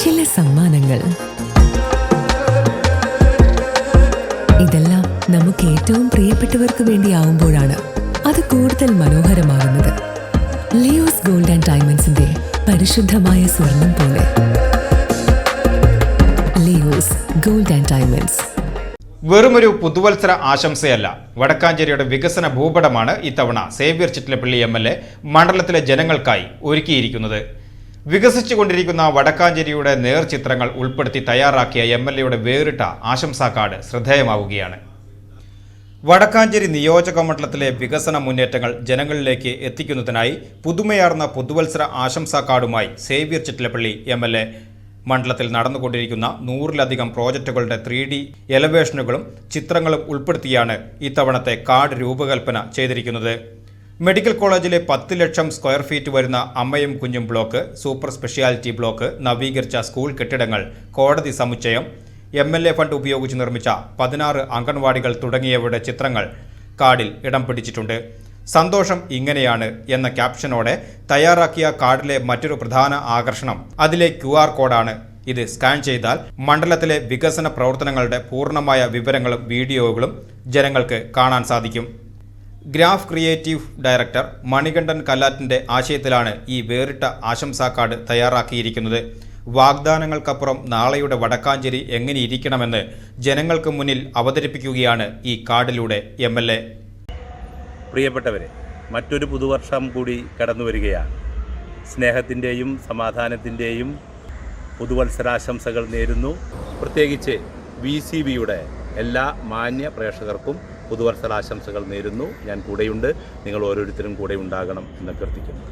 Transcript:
ചില സമ്മാനങ്ങൾ. ഇതെല്ലാം നമുക്ക് ഏറ്റവും പ്രിയപ്പെട്ടവർക്ക് വേണ്ടിയാവുമ്പോഴാണ് അത് കൂടുതൽ മനോഹരമാകുന്നത്. ലിയോസ് ഗോൾഡ് ആൻഡ് ഡയമണ്ട്സിന്റെ പരിശുദ്ധമായ സ്വർണം പോലെ. Leo's gold and diamonds. വെറുമൊരു പുതുവത്സര ആശംസയല്ല. വടക്കാഞ്ചേരിയുടെ വികസന ഭൂപടമാണ് ഇത്തവണ Xavier Chittilappilly M L A മണ്ഡലത്തിലെ ജനങ്ങൾക്കായി ഒരുക്കിയിരിക്കുന്നത്. വികസിച്ചുകൊണ്ടിരിക്കുന്ന വടക്കാഞ്ചേരിയുടെ നേർചിത്രങ്ങൾ ഉൾപ്പെടുത്തി തയ്യാറാക്കിയ എം എൽ എയുടെ വേറിട്ട ആശംസാ കാർഡ് ശ്രദ്ധേയമാവുകയാണ്. വടക്കാഞ്ചേരി നിയോജക മണ്ഡലത്തിലെ വികസന മുന്നേറ്റങ്ങൾ ജനങ്ങളിലേക്ക് എത്തിക്കുന്നതിനായി പുതുമയാർന്ന പുതുവത്സര ആശംസാ കാർഡുമായി Xavier Chittilappilly M L A. മണ്ഡലത്തിൽ നടന്നുകൊണ്ടിരിക്കുന്ന നൂറിലധികം പ്രോജക്റ്റുകളുടെ ത്രീ ഡി എലവേഷനുകളും ചിത്രങ്ങളും ഉൾപ്പെടുത്തിയാണ് ഇത്തവണത്തെ കാർഡ് രൂപകൽപ്പന ചെയ്തിരിക്കുന്നത്. മെഡിക്കൽ കോളേജിലെ പത്ത് ലക്ഷം സ്ക്വയർ ഫീറ്റ് വരുന്ന അമ്മയും കുഞ്ഞും ബ്ലോക്ക് സൂപ്പർ സ്പെഷ്യാലിറ്റി ബ്ലോക്ക് നവീകരിച്ച സ്കൂൾ കെട്ടിടങ്ങൾ കോടതി സമുച്ചയം എം എൽ എ ഫണ്ട് ഉപയോഗിച്ച് നിർമ്മിച്ച പതിനാറ് അംഗൻവാടികൾ തുടങ്ങിയവയുടെ ചിത്രങ്ങൾ കാർഡിൽ ഇടം പിടിച്ചിട്ടുണ്ട്. സന്തോഷം ഇങ്ങനെയാണ് എന്ന ക്യാപ്ഷനോടെ തയ്യാറാക്കിയ കാർഡിലെ മറ്റൊരു പ്രധാന ആകർഷണം. അതിലെ ക്യു ആർ കോഡാണ്. ഇത് സ്കാൻ ചെയ്താൽ മണ്ഡലത്തിലെ വികസന പ്രവർത്തനങ്ങളുടെ പൂർണമായ വിവരങ്ങളും വീഡിയോകളും ജനങ്ങൾക്ക് കാണാൻ സാധിക്കും. ഗ്രാഫ് ക്രിയേറ്റീവ് ഡയറക്ടർ മണികണ്ഠൻ കല്ലാറ്റിന്റെ ആശയത്തിലാണ് ഈ വേറിട്ട ആശംസാ കാർഡ് തയ്യാറാക്കിയിരിക്കുന്നത്. വാഗ്ദാനങ്ങൾക്കപ്പുറം നാളെയുടെ വടക്കാഞ്ചേരി എങ്ങനെ ഇരിക്കണമെന്ന് ജനങ്ങൾക്ക് മുന്നിൽ അവതരിപ്പിക്കുകയാണ് ഈ കാർഡിലൂടെ എം എൽ എ. പ്രിയപ്പെട്ടവരെ മറ്റൊരു പുതുവർഷം കൂടി കടന്നു വരികയാണ്. സ്നേഹത്തിന്റെയും സമാധാനത്തിന്റെയും പുതുവത്സരാശംസകൾ നേരുന്നു. പ്രത്യേകിച്ച് വി സി ബിയുടെ എല്ലാ മാന്യ പ്രേക്ഷകർക്കും പുതുവത്സരാശംസകൾ നേരുന്നു. ഞാൻ കൂടെയുണ്ട്. നിങ്ങൾ ഓരോരുത്തരും കൂടെ ഉണ്ടാകണം എന്ന് അഭ്യർത്ഥിക്കുന്നു.